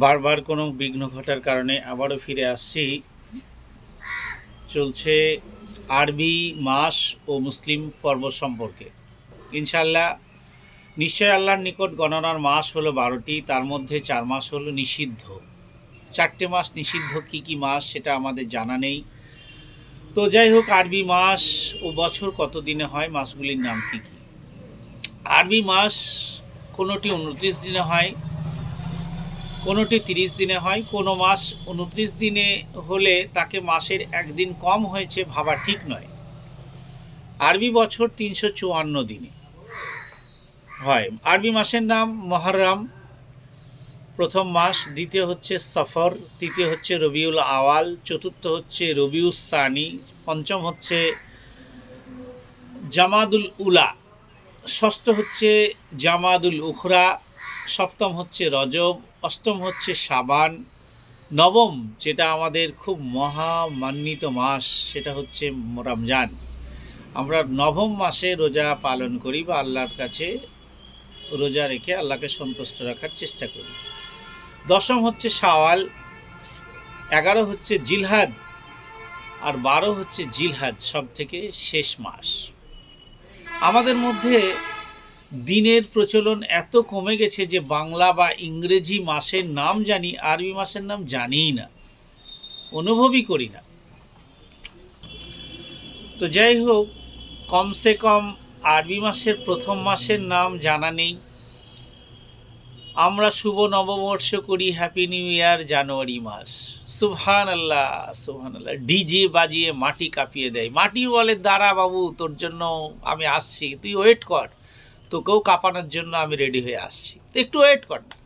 বারবার কোনো বিঘ্ন ঘটার কারণে আবারও ফিরে আসছি। চলছে আরবি মাস ও মুসলিম পর্ব সম্পর্কে। ইনশাল্লাহ নিশ্চয় আল্লাহর নিকট গণনার মাস হলো বারোটি, তার মধ্যে চার মাস হলো নিষিদ্ধ। চারটে মাস নিষিদ্ধ, কি কি মাস সেটা আমাদের জানা নেই। তো যাই হোক, আরবি মাস ও বছর কত দিনে হয়, মাসগুলির নাম কি কি? আরবি মাস কোনোটি উনত্রিশ দিনে হয় কোনোটি তিরিশ দিনে হয়, কোনো মাস উনত্রিশ দিনে হলে তাকে মাসের একদিন কম হয়েছে ভাবা ঠিক নয়। আরবি বছর তিনশো চুয়ান্ন দিনে হয়। আরবি মাসের নাম মহরম। প্রথম মাস, দ্বিতীয় হচ্ছে সফর, তৃতীয় হচ্ছে রবিউল আওয়াল, চতুর্থ হচ্ছে রবিউস সানি, পঞ্চম হচ্ছে জামাদুল উলা, ষষ্ঠ হচ্ছে জামাদুল উখরা সপ্তম হচ্ছে রজব, অষ্টম হচ্ছে সাবান, নবম, যেটা আমাদের খুব মহামান্বিত মাস, সেটা হচ্ছে রমজান। আমরা নবম মাসে রোজা পালন করি বা আল্লাহর কাছে রোজা রেখে আল্লাহকে সন্তুষ্ট রাখার চেষ্টা করি। দশম হচ্ছে সাওয়াল এগারো হচ্ছে জিলহাদ, আর বারো হচ্ছে জিলহাদ সব থেকে শেষ মাস। আমাদের মধ্যে দিনের প্রচলন এত কমে গেছে যে বাংলা বা ইংরেজি মাসের নাম জানি, আরবি মাসের নাম জানিই না। অনুভবই করি না। তো যাই হোক, কমসে কম আরবি মাসের প্রথম মাসের নাম জানা নেই। আমরা শুভ নববর্ষ করি হ্যাপি নিউ ইয়ার জানুয়ারি মাস। সুবহান আল্লাহ সুবহান আল্লাহ ডিজে বাজিয়ে মাটি কাঁপিয়ে দেয়। মাটি বলে দাঁড়া বাবু, তোর জন্য আমি আসছি। তুই ওয়েট কর। তোকেও কাঁপানোর জন্য আমি রেডি হয়ে আসছি। তো একটু ওয়েট কর না।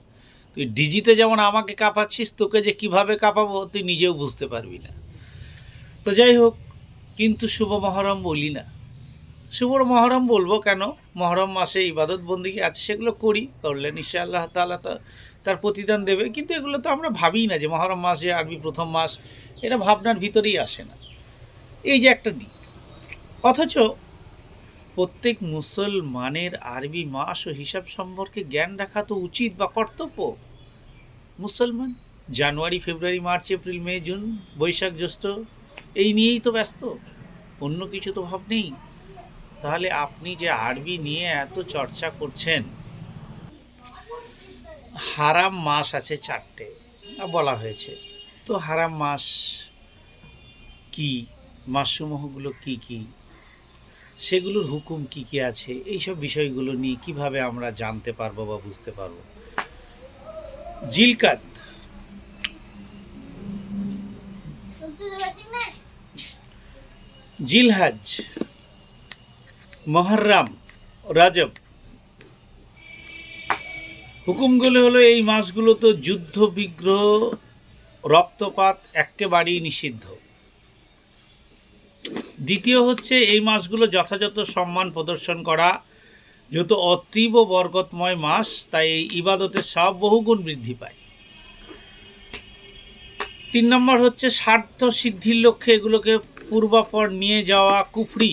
তুই ডিজিতে যেমন আমাকে কাঁপাচ্ছিস, তোকে যে কীভাবে কাঁপাবো তুই নিজেও বুঝতে পারবি না। তো যাই হোক, কিন্তু শুভ মহরম বলি না। শুভ মহরম বলব কেন? মহরম মাসে ইবাদত বন্দিকে আছে, সেগুলো করি, করলে নিশ্চয় আল্লাহ তাআলা তা তার প্রতিদান দেবে। কিন্তু এগুলো তো আমরা ভাবি না যে মহরম মাস যে আরবি প্রথম মাস, এটা ভাবনার ভিতরেই আসে না। এই যে একটা দিক। অথচ প্রত্যেক মুসলমানের আরবি মাস ও হিসাব সম্পর্কে জ্ঞান রাখা তো উচিত বা কর্তব্য? মুসলমান? January, February, March, April, May, June, Boishakh, জ্যৈষ্ঠ, এই নিয়েই তো ব্যস্ত। অন্য কিছু তো ভাব নেই। তাহলে আপনি যে আরবি নিয়ে এত চর্চা করছেন, হারাম মাস আছে চারটে বলা হয়েছে। তো হারাম মাস কি? মাসসমূহগুলো কি কি? সেগুলোর হুকুম কি কি আছে? এইসব বিষয়গুলো নিয়ে কীভাবে আমরা জানতে পারব বা বুঝতে পারব? জিলকাত। জিলহাজ। মহরম। রাজব। হুকুমগুলো হলো এই মাসগুলো তো যুদ্ধ, বিগ্রহ, রক্তপাত একেবারেই নিষিদ্ধ। দ্বিতীয় হচ্ছে এই মাসগুলো যথাযথ সম্মান প্রদর্শন করা। যেহেতু অতীব বরকতময় মাস, তাই এই ইবাদতের সব বহুগুণ বৃদ্ধি পায়। তিন নম্বর হচ্ছে স্বার্থ সিদ্ধির লক্ষ্যে এগুলোকে পূর্বাপর নিয়ে যাওয়া কুফরি।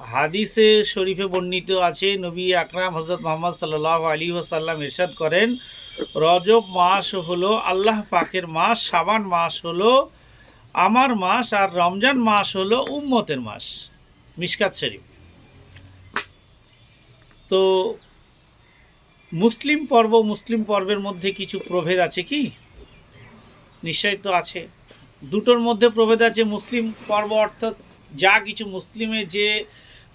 হাদিসে শরীফে বর্ণিত আছে, নবী আকরাম হজরত মোহাম্মদ সাল্লাহ আলী ওসাল্লাম এরশাদ করেন, রজব মাস হলো আল্লাহ পাকের মাস, সাবান মাস হলো আমার মাস আর রমজান মাস হলো উম্মতের মাস মিসকাত শরীফ। তো মুসলিম পর্ব, মুসলিম পর্বের মধ্যে কিছু প্রভেদ আছে কি? নিশ্চয় তো আছে। দুটোর মধ্যে প্রভেদ আছে মুসলিম পর্ব, অর্থাৎ যা কিছু মুসলিমে যে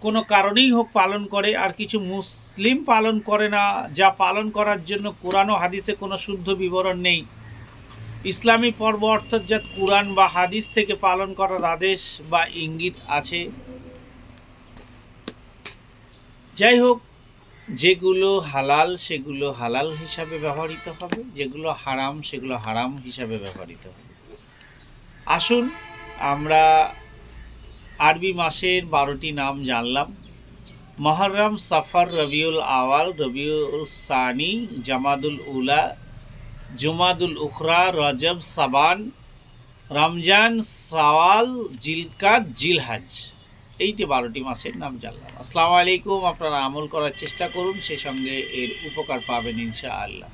কোনো কারণেই হোক পালন করে, আর কিছু মুসলিম পালন করে না, যা পালন করার জন্য কোরআন হাদিসে কোনো শুদ্ধ বিবরণ নেই। ইসলামী পর্ব অর্থাৎ যা কোরআন বা হাদিস থেকে পালন করার আদেশ বা ইঙ্গিত আছে। যাই হোক, যেগুলো হালাল, সেগুলো হালাল হিসাবে ব্যবহৃত হবে, যেগুলো হারাম, সেগুলো হারাম হিসাবে ব্যবহৃত হবে। আসুন, আমরা আরবি মাসের বারোটি নাম জানলাম। মহরম সাফর রবিউল আওয়াল, রবিউল সানি, জামাদুল উলা জুমাদুল উখরা, রজব, সাবান, রমজান, সওয়াল, জিলকাত, জিলহাজ। এইটি বারোটি মাসের নাম জানলাম। আসসালামু আলাইকুম। আপনারা আমল করার চেষ্টা করুন, সে সঙ্গে এর উপকার পাবেন ইনশা আল্লাহ